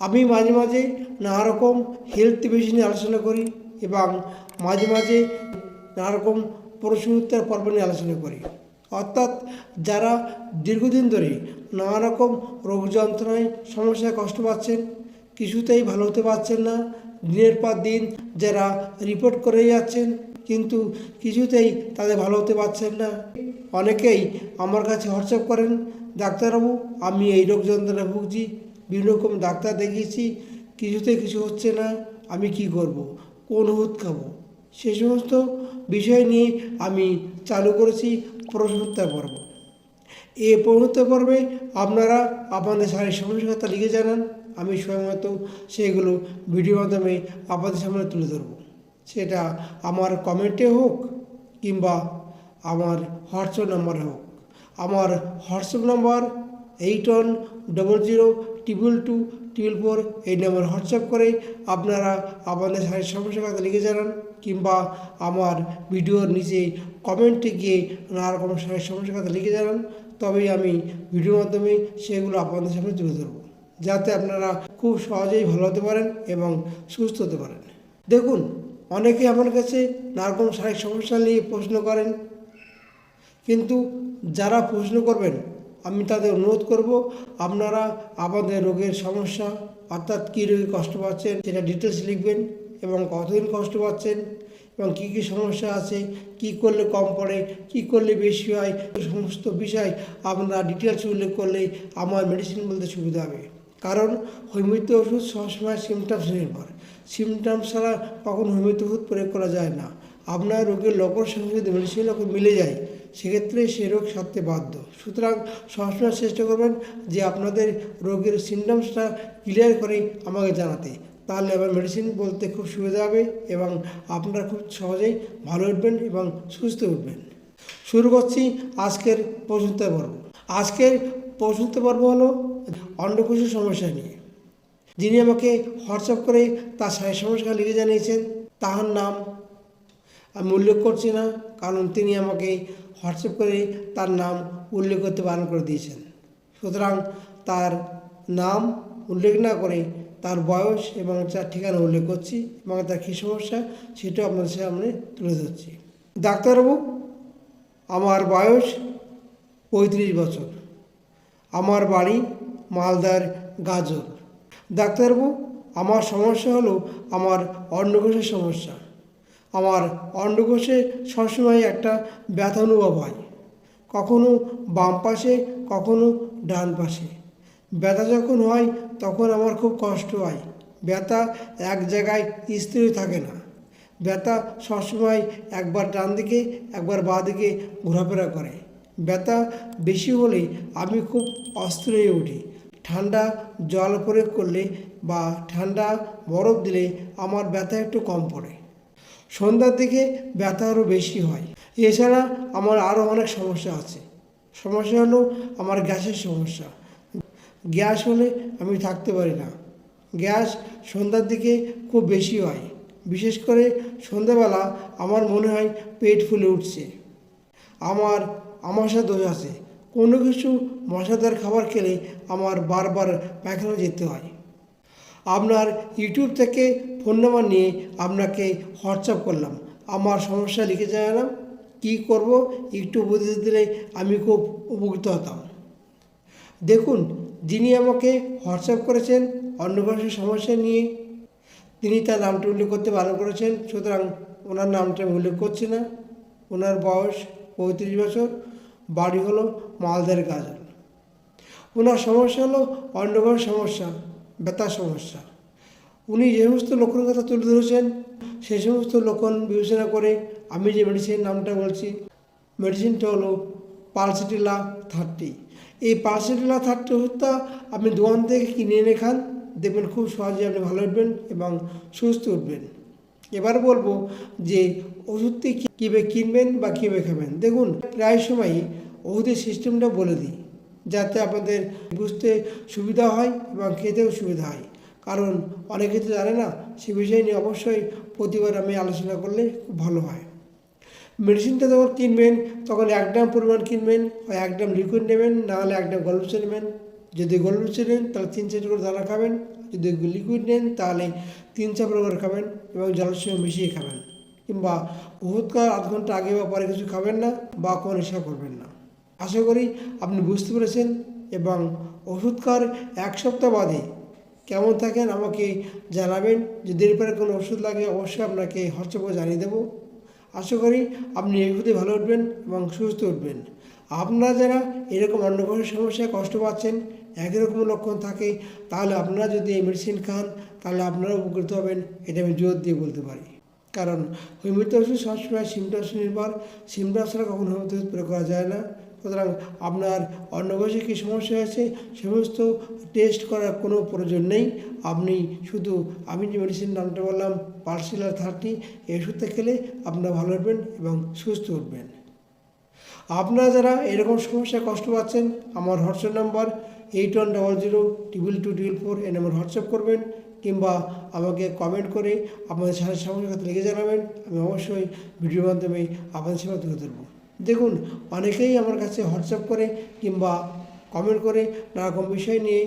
আমি মাঝে মাঝে নানা রকম হেলথ বিষয় নিয়ে আলোচনা করি এবং মাঝে মাঝে নানা রকম প্রশ্নোত্তর পর্ব নিয়ে আলোচনা করি। অর্থাৎ যারা দীর্ঘদিন ধরে নানা রকম রোগ যন্ত্রণায় সমস্যায় কষ্ট পাচ্ছেন, কিছুতেই ভালো হতে পারছেন না, দিনের পর দিন যারা রিপোর্ট করে যাচ্ছেন, কিন্তু কিছুতেই তাদের ভালো হতে পারছেন না। অনেকেই আমার কাছে হোয়াটসঅ্যাপ করেন, ডাক্তারবাবু, আমি এই রোগ যন্ত্রণায় ভুগছি। বিভিন্ন রকম ডাক্তার দেখিয়েছি, কিছুতে কিছু হচ্ছে না, আমি কি করব? কোন ওষুধ খাব? সে সমস্ত বিষয় নিয়ে আমি চালু করেছি প্রশ্নোত্তর পর্ব। এই প্রশ্নোত্তর পর্বে আপনারা আপনাদের শারীরিক সমস্যার কথা লিখে জানান, আমি সময় মতো সেগুলো ভিডিওর মাধ্যমে আপনাদের সামনে তুলে ধরবো। সেটা আমার কমেন্টে হোক কিংবা আমার হোয়াটসঅ্যাপ নাম্বারে হোক। আমার WhatsApp number eight one double zero triple two triple four এই নাম্বার হোয়াটসঅ্যাপ করে আপনারা আপনাদের শারীরিক সমস্যার কথা লিখে জানান কিংবা আমার ভিডিওর নিচে কমেন্টে গিয়ে নানা রকম শারীরিক সমস্যার কথা লিখে জানান। তবেই আমি ভিডিওর মাধ্যমে সেগুলো আপনাদের সামনে তুলে ধরবো। যাতে আপনারা খুব সহজেই ভালো হতে পারেন এবং সুস্থ হতে পারেন। দেখুন, অনেকে আমার কাছে নানা রকম শারীরিক সমস্যা নিয়ে প্রশ্ন করেন। কিন্তু যারা প্রশ্ন করবেন আমি তাদের অনুরোধ করব, আপনারা আমাদের রোগের সমস্যা, অর্থাৎ কী রোগে কষ্ট পাচ্ছেন সেটা ডিটেলস লিখবেন এবং কতদিন কষ্ট পাচ্ছেন এবং কী কী সমস্যা আছে, কি করলে কম পড়ে, কি করলে বেশি হয় সমস্ত বিষয় আপনারা ডিটেলস উল্লেখ করলে আমার মেডিসিন বলতে সুবিধা হবে। কারণ হোমিওপ্যাথি ওষুধ সবসময় সিমটামস নির্ভর। সিমটামস ছাড়া কখন হোমিওপ্যাথি ওষুধ প্রয়োগ করা যায় না। আপনার রোগের লক্ষণ সঙ্গে যদি মেডিসিন লক্ষণ মিলে যায়, সেক্ষেত্রে সে রোগ সারতে বাধ্য। সুতরাং সবসময় চেষ্টা করবেন যে আপনাদের রোগের সিমটমসটা ক্লিয়ার করে আমাকে জানাতে। তাহলে আবার মেডিসিন বলতে খুব সুবিধা হবে এবং আপনারা খুব সহজেই ভালো উঠবেন এবং সুস্থ উঠবেন। শুরু করছি আজকের প্রশ্নোত্তর পর্ব। আজকের প্রশ্নোত্তর পর্ব হলো অন্ডকোষের সমস্যা নিয়ে। যিনি আমাকে হোয়াটসঅ্যাপ করে তার সমস্যা লিখে জানিয়েছেন, তাহার নাম আমি উল্লেখ করছি না, কারণ তিনি আমাকে হোয়াটসঅ্যাপ করে তার নাম উল্লেখ করতে বারণ করে দিয়েছেন। সুতরাং তার নাম উল্লেখ না করে তার বয়স এবং তার ঠিকানা উল্লেখ করছি এবং তার কী সমস্যা সেটাও আপনাদের সামনে তুলে ধরছি। ডাক্তারবাবু, আমার বয়স পঁয়ত্রিশ বছর। আমার বাড়ি মালদার গাজর। ডাক্তারবাবু, আমার সমস্যা হলো আমার অন্ডকোষের সমস্যা। আমার অন্ডকোষে সবসময় একটা ব্যথা অনুভব হয়। কখনো বাম পাশে, কখনো ডান পাশে। ব্যথা যখন হয়, তখন আমার খুব কষ্ট হয়। ব্যথা এক জায়গায় স্থির থাকে না। ব্যথা সবসময় একবার ডান দিকে, একবার বাঁ দিকে ঘোরাফেরা করে। ব্যথা বেশি হলে আমি খুব অস্থির হয়ে উঠি। ঠান্ডা জল প্রয়োগ করলে বা ঠান্ডা বরফ দিলে আমার ব্যথা একটু কম পড়ে। সন্ধ্যার দিকে ব্যথা আরও বেশি হয়। এছাড়া আমার আরও অনেক সমস্যা আছে। সমস্যা হলো আমার গ্যাসের সমস্যা। গ্যাস হলে আমি থাকতে পারি না। গ্যাস সন্ধ্যার দিকে খুব বেশি হয়। বিশেষ করে সন্ধ্যাবেলা আমার মনে হয় পেট ফুলে উঠছে। আমার আমাশা দোষ আছে। কোনো কিছু মশাদার খাবার খেলে আমার বারবার পায়খানা যেতে হয়। আপনার ইউটিউব থেকে ফোন নাম্বার নিয়ে আপনাকে হোয়াটসঅ্যাপ করলাম। আমার সমস্যা লিখে জানালাম, কী করব একটু উপদেশ দিলে আমি খুব উপকৃত হতাম। দেখুন, যিনি আমাকে হোয়াটসঅ্যাপ করেছেন অন্নপ্রাশনের সমস্যা নিয়ে তিনি তার নামটা উল্লেখ করতে বারণ করেছেন, সুতরাং ওনার নামটা আমি উল্লেখ করছি না। ওনার বয়স পঁয়ত্রিশ বছর, বাড়ি হলো মালদার গাজল ওনার সমস্যা হলো অন্ডকোষের সমস্যা। ব্যথার সমস্যা। উনি যে সমস্ত লক্ষণের কথা তুলে ধরেছেন সেই সমস্ত লক্ষণ বিবেচনা করে আমি যে মেডিসিনের নামটা বলছি মেডিসিনটা হলো পালসিটিলা থার্টি এই পালসিটিলা থার্টি ওষুধটা আপনি দোকান থেকে কিনে এনে খান, দেখবেন খুব সহজে আপনি ভালো উঠবেন এবং সুস্থ উঠবেন। এবার বলব যে ওষুধটি কীভাবে কিনবেন বা কীভাবে খাবেন? দেখুন, প্রায় সময়ই ওষুধের সিস্টেমটা বলে দিই। যাতে আপনাদের বুঝতে সুবিধা হয় এবং খেতেও সুবিধা হয়। কারণ অনেকে তো জানে না, সে বিষয় নিয়ে অবশ্যই প্রতিবার আমি আলোচনা করলে খুব ভালো হয়। মেডিসিনটা যখন কিনবেন, তখন এক গ্রাম পরিমাণ কিনবেন এক গ্রাম লিকুইড নেবেন নাহলে এক গ্রাম গল্পসা নেবেন। যদি গোলমরিচ নেন, তাহলে তিন চারটে করে দানা খাবেন। যদি লিকুইড নেন, তাহলে তিন চামচ করে খাবেন এবং জলের সঙ্গে মিশিয়ে খাবেন। কিংবা খাওয়ার আধ ঘণ্টা আগে বা পরে কিছু খাবেন না, বা কোনো নেশা করবেন না। আশা করি আপনি বুঝতে পেরেছেন এবং ওষুধ খাওয়ার এক সপ্তাহ বাদে কেমন থাকেন আমাকে জানাবেন। যদি এরপরে কোনো ওষুধ লাগে অবশ্যই আপনাকে হোয়াটসঅ্যাপে জানিয়ে দেবো। আশা করি আপনি ওষুধে ভালো উঠবেন এবং সুস্থ উঠবেন। আপনারা যারা এরকম অন্য কোনো সমস্যায় কষ্ট পাচ্ছেন, একই রকম লক্ষণ থাকে, তাহলে আপনারা যদি এই মেডিসিন খান, তাহলে আপনারা উপকৃত হবেন, এটা আমি জোর দিয়ে বলতে পারি। কারণ হোমিওপ্যাথি ওষুধ সবসময় সিমটমস নির্ভর সিমটমস ছাড়া কখনো হোমিওপ্যাথি প্রয়োগ করা যায় না। সুতরাং আপনার অন্য অন্নবয়সে কী সমস্যা আছে সমস্ত টেস্ট করার কোনো প্রয়োজন নেই। আপনি শুধু আমি যে মেডিসিন নামটা বললাম পার্সিলার থার্টি এই ওষুধটা খেলে আপনারা ভালো উঠবেন এবং সুস্থ উঠবেন। আপনারা যারা এরকম সমস্যায় কষ্ট পাচ্ছেন, আমার WhatsApp number eight one double zero triple two triple four এই নাম্বার হোয়াটসঅ্যাপ করবেন কিংবা আমাকে কমেন্ট করে আপনাদের সাথে সমস্যার কথা লিখে জানাবেন। আমি অবশ্যই ভিডিওর মাধ্যমে আপনাদের সেবা তুলে ধরবো। দেখুন, অনেকেই আমার কাছে হোয়াটসঅ্যাপ করে কিংবা কমেন্ট করে, নানারকম বিষয় নিয়ে,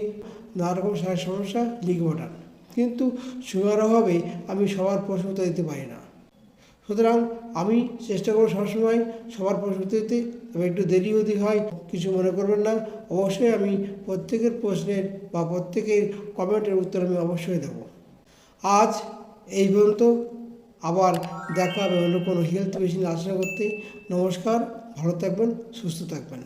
নানারকম সারা সমস্যা লিখে পাঠান কিন্তু সময়ের অভাবে আমি সবার প্রশ্ন দিতে পারি না। সুতরাং আমি চেষ্টা করব সবসময় সবার প্রশ্ন দিতে। তবে একটু দেরি যদি হয়, কিছু মনে করবেন না। অবশ্যই আমি প্রত্যেকের প্রশ্নের বা প্রত্যেকের কমেন্টের উত্তর আমি অবশ্যই দেব। আজ এই পর্যন্ত। আবার দেখা হবে অন্য কোনো হেলথ মেশিন আলোচনা করতে। নমস্কার ভালো থাকবেন সুস্থ থাকবেন।